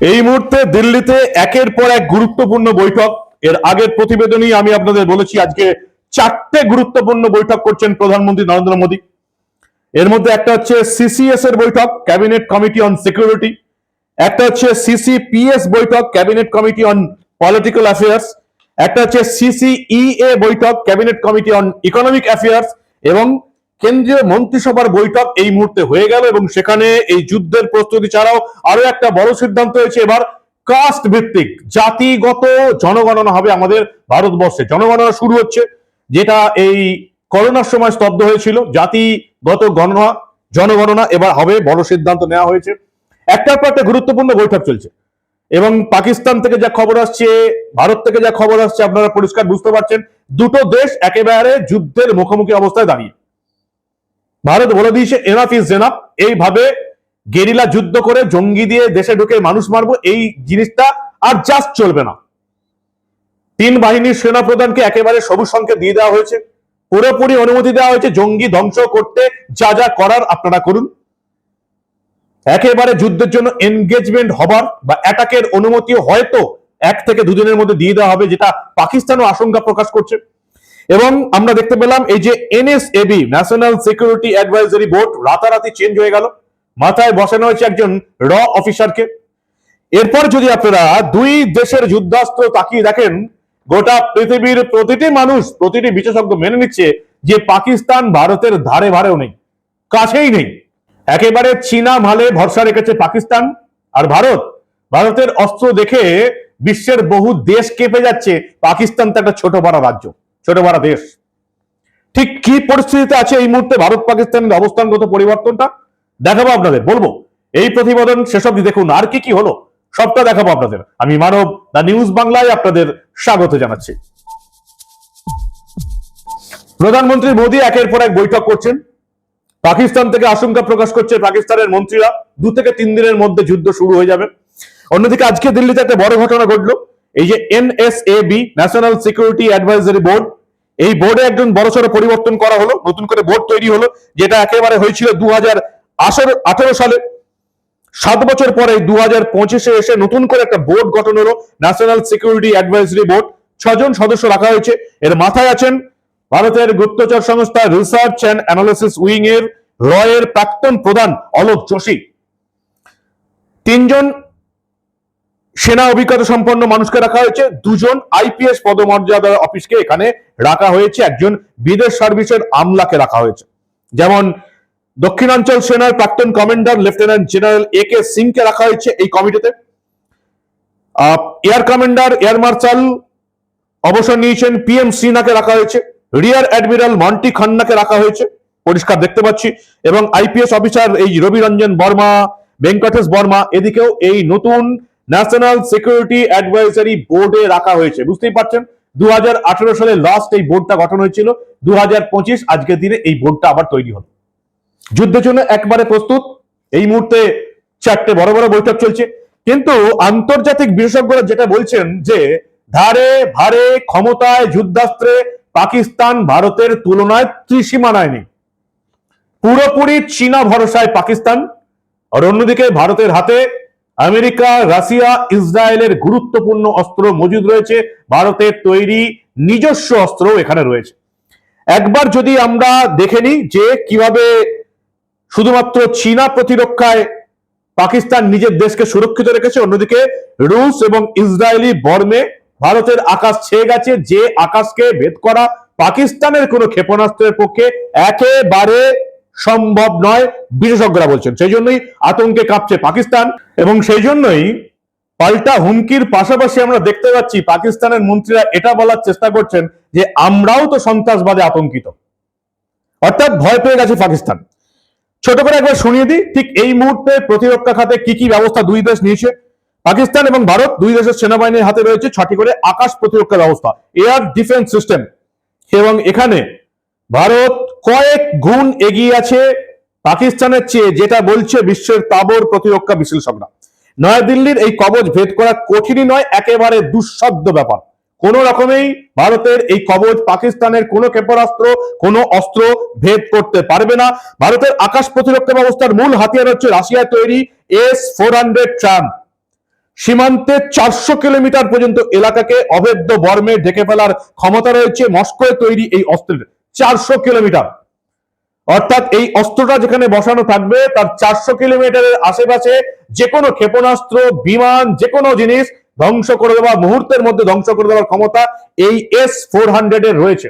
এই মুহূর্তে দিল্লিতে একের পর এক গুরুত্বপূর্ণ বৈঠক। এর আগের প্রতিবেদনই আমি আপনাদের বলেছি, আজকে চারটে গুরুত্বপূর্ণ বৈঠক করছেন প্রধানমন্ত্রী নরেন্দ্র মোদী। এর মধ্যে একটা হচ্ছে সিসিএস এর বৈঠক ক্যাবিনেট কমিটি অন সিকিউরিটি একটা হচ্ছে সিসিপিএস বৈঠক cabinet committee on political affairs একটা হচ্ছে সিসিইএ বৈঠক cabinet committee on economic affairs এবং কেন্দ্রীয় মন্ত্রিসভার বৈঠক এই মুহূর্তে হয়ে গেল এবং সেখানে এই যুদ্ধের প্রস্তুতি ছাড়াও আরও একটা বড় সিদ্ধান্ত হয়েছে এবার কাস্ট ভিত্তিক, জাতিগত জনগণনা হবে আমাদের ভারতবর্ষে। জনগণনা শুরু হচ্ছে, যেটা এই করোনার সময় স্তব্ধ হয়েছিল। জাতিগত গণনা, জনগণনা এবার হবে বড় সিদ্ধান্ত নেওয়া হয়েছে। একটার পর একটা গুরুত্বপূর্ণ বৈঠক চলছে এবং পাকিস্তান থেকে যা খবর আসছে, ভারত থেকে যা খবর আসছে, আপনারা পরিষ্কার বুঝতে পারছেন, দুটো দেশ একেবারে যুদ্ধের মুখোমুখি অবস্থায় দাঁড়িয়ে। ভারত বলে দিয়েছে এনাফ ইজ এনাফ এইভাবে গেরিলা যুদ্ধ করে জঙ্গি দিয়ে দেশে ঢুকে মানুষ মারবো, এই জিনিসটা আর জাস্ট চলবে না। তিন বাহিনীর সেনা প্রধানকে একেবারে সবুজ সংকেত দিয়ে দেওয়া হয়েছে। পুরোপুরি অনুমতি দেওয়া হয়েছে, জঙ্গি ধ্বংস করতে যা যা করার আপনারা করুন। একেবারে যুদ্ধের জন্য এনগেজমেন্ট হবার বা অ্যাটাকের অনুমতি হয়তো এক থেকে দুদিনের মধ্যে দিয়ে দেওয়া হবে, যেটা পাকিস্তানও আশঙ্কা প্রকাশ করছে। এবং আমরা দেখতে পেলাম এই যে NSAB national security advisory board রাতারাতি চেঞ্জ হয়ে গেল। মাথায় বসানো হয়েছে একজন র অফিসারকে। এরপর যদি আপনারা দুই দেশের যুদ্ধাস্ত্র তাকিয়ে দেখেন, গোটা পৃথিবীর প্রতিটি মানুষ, প্রতিটি বিশেষজ্ঞ মেনে নিচ্ছে যে পাকিস্তান ভারতের ধারে ভারেও নেই, কাছেই নেই। একেবারে চীনা ভালে ভরসা রেখেছে পাকিস্তান আর ভারত। ভারতের অস্ত্র দেখে বিশ্বের বহু দেশ কেঁপে যাচ্ছে। পাকিস্তান তো একটা ছোট বড় রাজ্য। ছোট বড় দেশ। ঠিক কি পরিস্থিতিতে আছে এই মুহূর্তে ভারত পাকিস্তানের অবস্থানগত পরিবর্তনটা? দেখাবো আপনাদের, বলব। এই প্রতিবেদন সেসব দেখুন, আর কি কি হলো, সবটা দেখাবো আপনাদের। আমি মানব দা নিউজ বাংলায় আপনাদের স্বাগত জানাচ্ছি। প্রধানমন্ত্রী মোদী একের পর এক বৈঠক করছেন। পাকিস্তান থেকে আশঙ্কা প্রকাশ করছে পাকিস্তানের মন্ত্রীরা দু থেকে তিন দিনের মধ্যে যুদ্ধ শুরু হয়ে যাবে। অন্যদিকে আজকে দিল্লিতে একটা বড় ঘটনা ঘটলো। এই যে NSAB national security advisory board এই বোর্ডে একজন বড় বড়সড় পরিবর্তন করা হলো, নতুন করে বোর্ড তৈরি হলো, যেটা একেবারে হয়েছিল দু হাজার আঠারো সালে। সাত বছর পরে দু হাজার পঁচিশে এসে নতুন করে একটা বোর্ড গঠন হলো ন্যাশনাল সিকিউরিটি অ্যাডভাইজারি বোর্ড ছজন সদস্য রাখা হয়েছে। এর মাথায় আছেন ভারতের গুপ্তচর সংস্থা রিসার্চ অ্যান্ড অ্যানালিসিস উইং এর রয়ের প্রাক্তন প্রধান অলোক যোশী। তিনজন সেনা অভিজ্ঞতা সম্পন্ন মানুষকে রাখা হয়েছে। দুজন আইপিএস পদমর্যাদার অফিসকে এখানে রাখা হয়েছে। একজন বিদেশ সার্ভিসের আমলাকে রাখা হয়েছে। যেমন দক্ষিণাঞ্চল সেনার প্রাক্তন commander, lieutenant general A K সিংকে রাখা হয়েছে এই কমিটিতে। এয়ার কমান্ডার, এয়ার মার্শাল অবসর নিয়েছেন পিএম সিনহাকে রাখা হয়েছে। রিয়ার অ্যাডমিরাল মন্টি খান্নাকে রাখা হয়েছে। পরিষ্কার দেখতে পাচ্ছি। এবং আইপিএস অফিসার এই রবি রঞ্জন বর্মা, ভেঙ্কটেশ বর্মা, এদিকেও এই নতুন ন্যাশনাল সিকিউরিটি অ্যাডভাইজারি বোর্ডে রাখা হয়েছে। বুঝতেই পারছেন? দুহাজার আঠারো সালে লাস্ট এই বোর্ডটা গঠন হয়েছিল। দু আজকের দিনে এই বোর্ডটা আবার তৈরি হলো। যুদ্ধের জন্য একবারে প্রস্তুত। এই মুহূর্তে চারটে বড় বড় বৈঠক চলছে। কিন্তু আন্তর্জাতিক বিশেষজ্ঞরা যেটা বলছেন যে, ধারে ভারে ক্ষমতায় যুদ্ধাস্ত্রে পাকিস্তান ভারতের তুলনায় ত্রিসীমানায় নেই পুরোপুরি চীনা ভরসায় পাকিস্তান। আর অন্যদিকে ভারতের হাতে আমেরিকা, রাশিয়া, ইসরায়েলের গুরুত্বপূর্ণ অস্ত্র মজুদ রয়েছে। ভারতের তৈরি নিজস্ব অস্ত্র এখানে রয়েছে। একবার যদি আমরা দেখে নিই যে কীভাবে শুধুমাত্র চীনা প্রতিরক্ষায় পাকিস্তান নিজের দেশকে সুরক্ষিত রেখেছে, অন্যদিকে রুশ এবং ইসরায়েলি বর্মে ভারতের আকাশ ছেয়ে গেছে, যে আকাশকে ভেদ করা পাকিস্তানের কোনো ক্ষেপণাস্ত্রের পক্ষে একেবারে সম্ভব নয়, বিশেষজ্ঞরা বলছেন। সেই জন্যই আতঙ্কে কাঁপছে পাকিস্তান এবং সেই জন্যই পাল্টা হুমকির পাশাপাশি আমরা দেখতে পাচ্ছি পাকিস্তানের মন্ত্রীরা এটা বলার চেষ্টা করছেন যে আমরাও তো সন্ত্রাসবাদে আতঙ্কিত। অর্থাৎ ভয় পেয়ে গেছে পাকিস্তান। ছোট করে একবার শুনিয়ে দিই, ঠিক এই মুহূর্তে প্রতিরক্ষা খাতে কি কি ব্যবস্থা দুই দেশ নিয়েছে? পাকিস্তান এবং ভারত দুই দেশের সেনাবাহিনীর হাতে রয়েছে ছটি করে আকাশ প্রতিরক্ষা ব্যবস্থা, এয়ার ডিফেন্স সিস্টেম। এবং এখানে ভারত কয়েক গুণ এগিয়ে আছে পাকিস্তানের চেয়ে, যেটা বলছে বিশ্বের তাবর প্রতিরক্ষা বিশ্লেষকরা। নয়াদিল্লির এই কবচ ভেদ করা কঠিনই নয়, একেবারে দুঃসাধ্য ব্যাপার। কোন রকমেই ভারতের এই কবচ পাকিস্তানের কোনো ক্ষেপণাস্ত্র, কোনো অস্ত্র ভেদ করতে পারবে না। ভারতের আকাশ প্রতিরক্ষা ব্যবস্থার মূল হাতিয়ার হচ্ছে রাশিয়ায় তৈরি এস ফোর হান্ড্রেড ট্রাম। সীমান্তে চারশো কিলোমিটার পর্যন্ত এলাকাকে অভেদ্য বর্মে ঢেকে ফেলার ক্ষমতা রয়েছে মস্কোয় তৈরি এই অস্ত্রের। চারশো কিলোমিটার। অর্থাৎ এই অস্ত্রটা যেখানে বসানো থাকবে, তার চারশো কিলোমিটারের আশেপাশে যে কোনো ক্ষেপণাস্ত্র, বিমান যে কোনো জিনিস ধ্বংস করে দেওয়া মুহূর্তের মধ্যে ধ্বংস করে দেওয়ার ক্ষমতা এই এস ফোর হান্ড্রেড এর রয়েছে।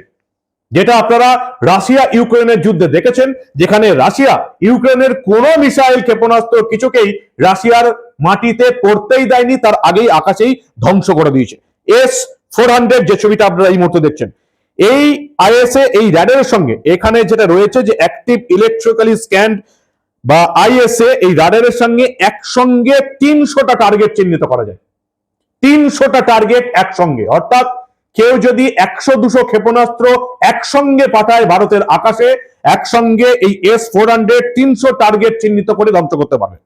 যেটা আপনারা রাশিয়া ইউক্রেনের যুদ্ধে দেখেছেন, যেখানে রাশিয়া ইউক্রেনের কোন মিসাইল ক্ষেপণাস্ত্র কিছুকেই রাশিয়ার মাটিতে পড়তেই দেয়নি, তার আগেই আকাশেই ধ্বংস করে দিয়েছে। এস ফোর হান্ড্রেড যে ছবিটা আপনারা এই মুহূর্তে দেখছেন এই আইএসএ এই র্যাডারের সঙ্গে এখানে যেটা রয়েছে যে অ্যাক্টিভ ইলেকট্রিক্যালি স্ক্যান বা আইএসএ এই রাডারের সঙ্গে একসঙ্গে তিনশোটা টার্গেট চিহ্নিত করা যায়। তিনশোটা টার্গেট একসঙ্গে। অর্থাৎ কেউ যদি একশো, দুশো ক্ষেপণাস্ত্র একসঙ্গে পাঠায় ভারতের আকাশে, একসঙ্গে এই এস ফোর হান্ড্রেড তিনশো টার্গেট চিহ্নিত করে ধ্বংস করতে পারে।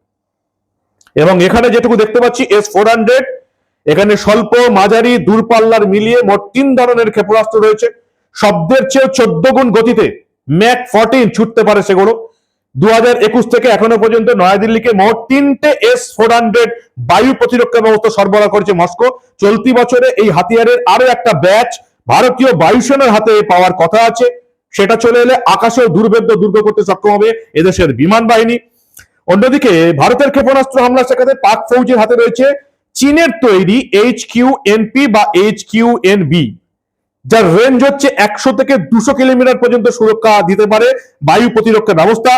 এবং এখানে যেটুকু দেখতে পাচ্ছি এস ফোর হান্ড্রেড এখানে স্বল্প, মাঝারি, দূরপাল্লার মিলিয়ে মোট তিন ধরনের ক্ষেপণাস্ত্র রয়েছে। শব্দের চেয়ে চোদ্দ গুণ গতিতে ম্যাক ফোরটিন ছুটতে পারে সেগুলো। দু একুশ থেকে এখনও পর্যন্ত নয়াদিল্লিকে মোট তিনটে এস ফোর হান্ড্রেড বায়ু প্রতিরক্ষা ব্যবস্থা সরবরাহ করেছে মস্কো। চলতি বছরে এই হাতিয়ারের আরও একটা ব্যাচ ভারতীয় বায়ুসেনার হাতে পাওয়ার কথা আছে। সেটা চলে এলে আকাশেও দুর্ভেদ্য দুর্গ করতে সক্ষম হবে এদেশের বিমান বাহিনী। অন্যদিকে ভারতের ক্ষেপণাস্ত্র হামলা শেখাতে পাক ফৌজের হাতে রয়েছে চীনের তৈরি এইচ কিউ এনপি বা এইচ কিউ এন বি। যার রেঞ্জ হচ্ছে একশো থেকে দুশো কিলোমিটার পর্যন্ত সুরক্ষা দিতে পারে বায়ু প্রতিরক্ষা ব্যবস্থা।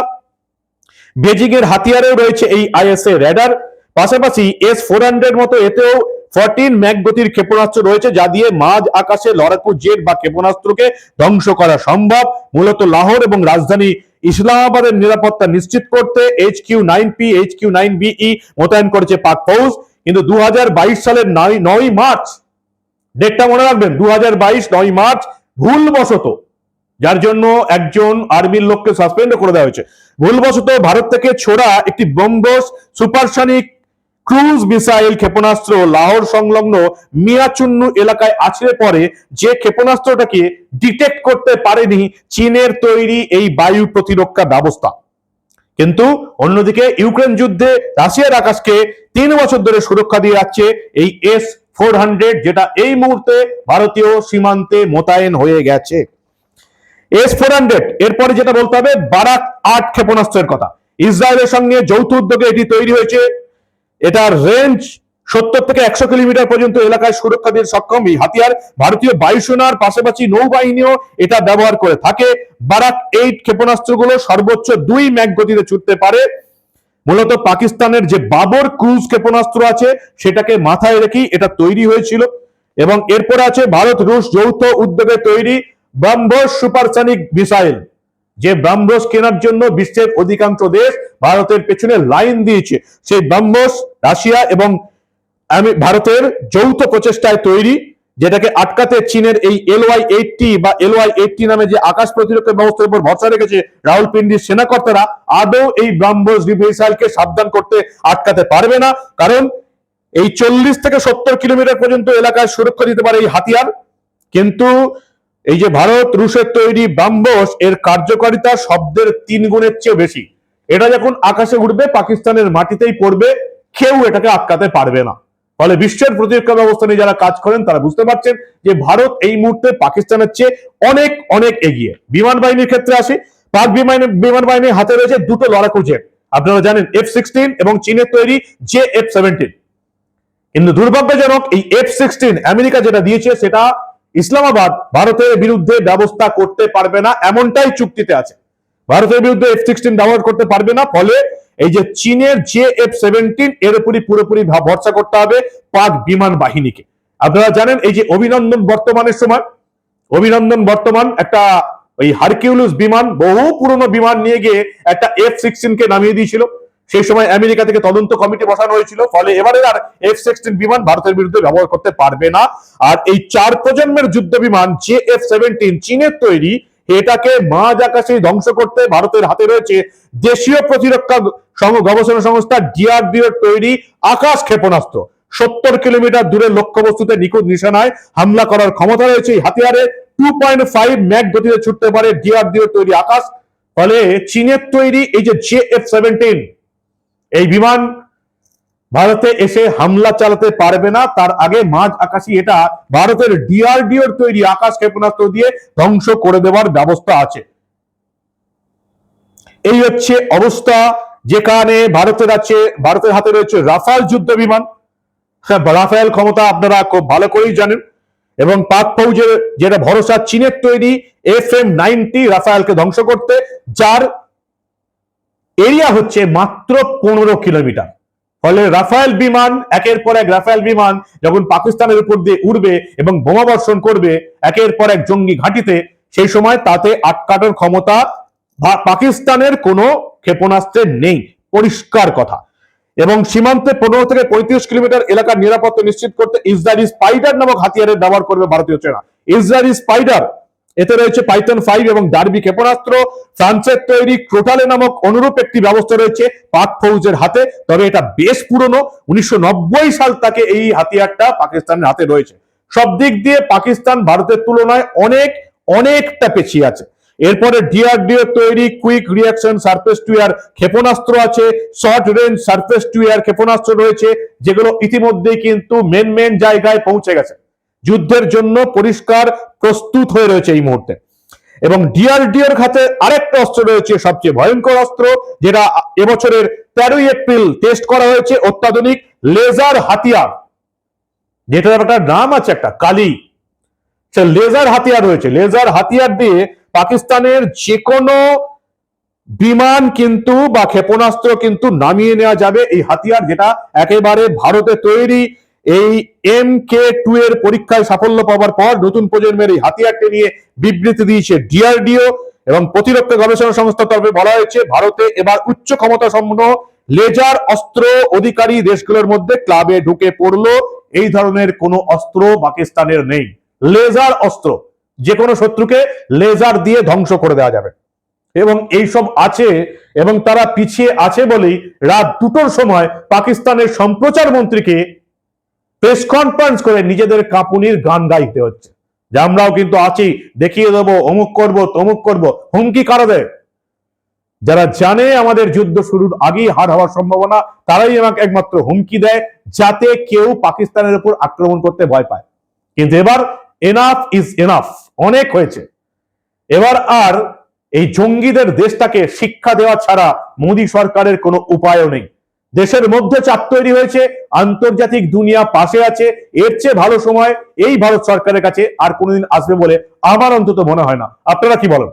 বেজিং এর হাতিয়ারেও রয়েছে এই আইএসএ রেডার পাশাপাশি এস ফোর হান্ড্রেড মতো এতেও ফোরটিন ম্যাক গতির ক্ষেপণাস্ত্র রয়েছে যা দিয়ে মাঝ আকাশে লড়াকু জেট বা ক্ষেপণাস্ত্রকে ধ্বংস করা সম্ভব। মূলত লাহোর এবং রাজধানী ইসলামাবাদের নিরাপত্তা নিশ্চিত করতে H Q nine P H Q nine BE মোতায়েন করেছে পাক ফৌজ। কিন্তু দু হাজার বাইশ সালের নয় নয় মার্চ ডেটটা মনে রাখবেন দু হাজার বাইশ নয় মার্চ, ভুলবশত। যার জন্য একজন আর্মির লোককে সাসপেন্ড করে দেওয়া হয়েছে। ভুলবশত ভারত থেকে ছোড়া একটি ব্রহ্মস সুপারসনিক ক্রুজ মিসাইল ক্ষেপণাস্ত্র লাহোর সংলগ্ন মিয়াচুন্নু এলাকায় আছড়ে পড়ে, যে ক্ষেপণাস্ত্রটাকে ডিটেক্ট করতে পারেনি চীনের তৈরি এই বায়ু প্রতিরক্ষা ব্যবস্থা। কিন্তু অন্যদিকে ইউক্রেন যুদ্ধে রাশিয়ার আকাশকে তিন বছর ধরে সুরক্ষা দিয়ে যাচ্ছে এই এস ফোর হান্ড্রেড যেটা এই মুহূর্তে ভারতীয় সীমান্তে মোতায়েন হয়ে গেছে। এস ফোর হান্ড্রেড, এরপরে যেটা বলতে হবে, বারাক আট ক্ষেপণাস্ত্রের কথা। ইসরায়েলের সঙ্গে যৌথ উদ্যোগে এটি তৈরি হয়েছে। এটার রেঞ্জ সত্তর থেকে একশো কিলোমিটার পর্যন্ত এলাকায় সুরক্ষা দিয়ে সক্ষম। এই হাতিয়ার ভারতীয় বায়ুসেনার পাশাপাশি নৌবাহিনীও এটা ব্যবহার করে থাকে। বারাক এইট ক্ষেপণাস্ত্রগুলো সর্বোচ্চ দুই ম্যাক গতিতে ছুটতে পারে। মূলত পাকিস্তানের যে বাবর ক্রুজ ক্ষেপণাস্ত্র আছে, সেটাকে মাথায় রেখেই এটা তৈরি হয়েছিল। এবং এরপরে আছে ভারত রুশ যৌথ উদ্যোগে তৈরি ব্রহ্মোস সুপারসনিক মিসাইল, যে ব্রহ্মোস কেনার জন্য বিশ্বের অধিকাংশ দেশ ভারতের পেছনে লাইন দিয়েছে। সেই ব্রহ্মোস রাশিয়া এবং ভারতের যৌথ প্রচেষ্টায় তৈরি। যেটাকে আটকাতে চীনের এই এলওয়াই এইটটি বা এলওয়াই এইটটি নামে যে আকাশ প্রতিরক্ষা ব্যবস্থার উপর ভরসা রেখেছে রাহুলপিন্ডির সেনাকর্তারা, আদৌ এই ব্রাহ্মোস মিসাইলকে সাবধান করতে আটকাতে পারবে না। কারণ এই চল্লিশ থেকে সত্তর কিলোমিটার পর্যন্ত এলাকায় সুরক্ষা দিতে পারে এই হাতিয়ার। কিন্তু এই যে ভারত, রুশের তৈরি ব্রাহ্মোস এর কার্যকারিতা শব্দের তিন গুণের চেয়ে বেশি। এটা যখন আকাশে উঠবে, পাকিস্তানের মাটিতেই পড়বে, কেউ এটাকে আটকাতে পারবে না। ফলে বিশ্বের প্রতিরক্ষা ব্যবস্থা নিয়ে যারা কাজ করেন, তারা বুঝতে পারছেন যে ভারত এই মুহূর্তে পাকিস্তানের চেয়ে অনেক অনেক এগিয়ে। বিমান বাহিনীর ক্ষেত্রে আসি পাক বিমান বিমান বাহিনীর হাতে রয়েছে দুটো লড়াকু জেট। আপনারা জানেন এফ সিক্সটিন এবং চীনের তৈরি জে এফ সেভেন্টিন কিন্তু দুর্ভাগ্যজনক এই এফ সিক্সটিন আমেরিকা যেটা দিয়েছে, সেটা ইসলামাবাদ ভারতের বিরুদ্ধে ব্যবস্থা করতে পারবে না, এমনটাই চুক্তিতে আছে। ভারতের বিরুদ্ধে এফ সিক্সটিন ব্যবহার করতে পারবে না, ফলে এই যে চীনের যে এফ সেভেন্টিন, এর উপরই পুরোপুরি ভরসা করতে হবে পাক বিমান বাহিনীকে। আপনারা জানেন, এই যে অভিনন্দন বর্তমানের সময়, অভিনন্দন বর্তমান একটা ওই হারকিউলিস বিমান, বহু পুরনো বিমান নিয়ে গিয়ে একটা এফ সিক্সটিন কে নামিয়ে দিয়েছিল। সেই সময় আমেরিকা থেকে তদন্ত কমিটি বসানো হয়েছিল, ফলে এবারে আর এফ সিক্সটিন বিমান ভারতের বিরুদ্ধে ব্যবহার করতে পারবে না। আর এই চার প্রজন্মের যুদ্ধ বিমান জে এফ সেভেন্টিন, চীনের তৈরি এটাকে মাঝ আকাশে ধ্বংস করতে ভারতের হাতে রয়েছে দেশীয় প্রতিরক্ষা গবেষণা সংস্থা ডিআরডিও তৈরি আকাশ ক্ষেপণাস্ত্র। সত্তর কিলোমিটার দূরে লক্ষ্যবস্তুতে নিখুঁত নিশানায় হামলা করার ক্ষমতা রয়েছে হাতিয়ারে। টু পয়েন্ট ফাইভ ম্যাক গতিতে ছুটতে পারে ডিআরডিও তৈরি আকাশ। ফলে চীনের তৈরি এই যে জে এফ সেভেন্টিন, এই বিমান ভারতে এসে হামলা চালাতে পারবে না। তার আগে মাঝ আকাশি এটা ভারতের ডিআরডিওর তৈরি আকাশ ক্ষেপণাস্ত্র দিয়ে ধ্বংস করে দেওয়ার ব্যবস্থা আছে। এই হচ্ছে অবস্থা যেখানে ভারতের আছে, ভারতের হাতে রয়েছে রাফাল যুদ্ধ বিমান। হ্যাঁ রাফায়েল ক্ষমতা আপনারা খুব ভালো করেই জানেন। এবং পাক ফৌজের যেটা ভরসা, চীনের তৈরি এফ এম নাইনটি রাফায়েলকে ধ্বংস করতে, যার এরিয়া হচ্ছে মাত্র পনেরো কিলোমিটার। ফলে রাফায়েল বিমান, একের পর এক রাফায়েল বিমান যখন পাকিস্তানের উপর দিয়ে উড়বে এবং বোমা বর্ষণ করবে, একের পর এক জঙ্গি ঘাঁটিতে, সেই সময় তাতে আটকাটার ক্ষমতা পাকিস্তানের কোনো ক্ষেপণাস্ত্রের নেই। পরিষ্কার কথা। এবং সীমান্তে পনেরো থেকে পঁয়ত্রিশ কিলোমিটার এলাকার নিরাপত্তা নিশ্চিত করতে ইসরায়েলি স্পাইডার নামক হাতিয়ারের ব্যবহার করবে ভারতীয় সেনা। ইসরায়েলি স্পাইডার এতে রয়েছে পাইথন ফাইভ এবং ডার্বি ক্ষেপণাস্ত্র। ফ্রান্সের তৈরি ক্রোটালে নামক অনুরূপ একটি ব্যবস্থা রয়েছে পাক ফৌজের হাতে। তবে এটা বেশ পুরনো। উনিশশো নব্বই সাল তাকে এই হাতিয়ারটা পাকিস্তানের হাতে রয়েছে। সব দিক দিয়ে পাকিস্তান ভারতের তুলনায় অনেক, অনেকটা পেছিয়ে আছে। এরপরে ডিআরডিও তৈরি quick reaction surface to air ক্ষেপণাস্ত্র আছে। Short range surface to air ক্ষেপণাস্ত্র রয়েছে, যেগুলো ইতিমধ্যেই কিন্তু মেন মেন জায়গায় পৌঁছে গেছে। যুদ্ধের জন্য পরিষ্কার প্রস্তুত হয়ে রয়েছে এই মুহূর্তে। এবং ডিআরডিওর খাতে আরেকটা অস্ত্র রয়েছে, সবচেয়ে ভয়ঙ্কর অস্ত্র, যেটা এবছরের তেরোই এপ্রিল টেস্ট করা হয়েছে, অত্যাধুনিক লেজার হাতিয়ার। যেটার একটা নাম আছে একটা, কালি। লেজার হাতিয়ার রয়েছে। লেজার হাতিয়ার দিয়ে পাকিস্তানের যে কোনো বিমান কিন্তু বা ক্ষেপণাস্ত্র কিন্তু নামিয়ে নেওয়া যাবে। এই হাতিয়ার যেটা একেবারে ভারতে তৈরি এই এম কে টু এর পরীক্ষায় সাফল্য পাওয়ার পর নতুন প্রজন্মের এই হাতিয়ারটি নিয়ে বিবৃতি দিয়েছে ডিআরডিও এবং প্রতিরক্ষা গবেষণা সংস্থার তরফে বলা হয়েছে, ভারতে এবার উচ্চ ক্ষমতা সম্পন্ন লেজার অস্ত্র অধিকারী দেশগুলোর মধ্যে ক্লাবে ঢুকে পড়ল। এই ধরনের কোনো অস্ত্র পাকিস্তানের নেই। লেজার অস্ত্র যে কোনো শত্রুকে লেজার দিয়ে ধ্বংস করে দেওয়া যাবে। এবং এই সব আছে এবং তারা পিছিয়ে আছে বলেই রাত দুটোর সময় পাকিস্তানের সম্প্রচার মন্ত্রীকে প্রেস কনফারেন্স করে নিজেদের কাঁপুনির গান গাইতে হচ্ছে। যে আমরাও কিন্তু আছি, দেখিয়ে দেবো, অমুক করব, তমুক করব, হুমকি কারা যারা জানে আমাদের যুদ্ধ শুরুর আগেই হার হওয়ার সম্ভাবনা, তারাই আমাকে একমাত্র হুমকি দেয়, যাতে কেউ পাকিস্তানের উপর আক্রমণ করতে ভয় পায়। কিন্তু এবার এনাফ ইজ এনাফ অনেক হয়েছে। এবার আর এই জঙ্গিদের দেশটাকে শিক্ষা দেওয়া ছাড়া মোদী সরকারের কোনো উপায়ও নেই। দেশের মধ্যে চাপ তৈরি হয়েছে, আন্তর্জাতিক দুনিয়া পাশে আছে, এর চেয়ে ভালো সময় এই ভারত সরকারের কাছে আর কোনোদিন আসবে বলে আমার অন্তত মনে হয় না। আপনারা কি বলেন?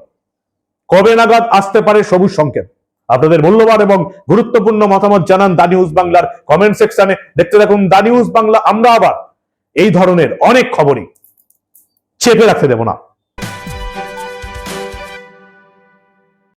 কবে নাগাদ আসতে পারে সবুজ সংকেত? আপনাদের মূল্যবান এবং গুরুত্বপূর্ণ মতামত জানান দা নিউজ বাংলার কমেন্ট সেকশনে। দেখতে থাকুন দা নিউজ বাংলা, আমরা আবার এই ধরনের অনেক খবরই চেপে রাখতে দেব না।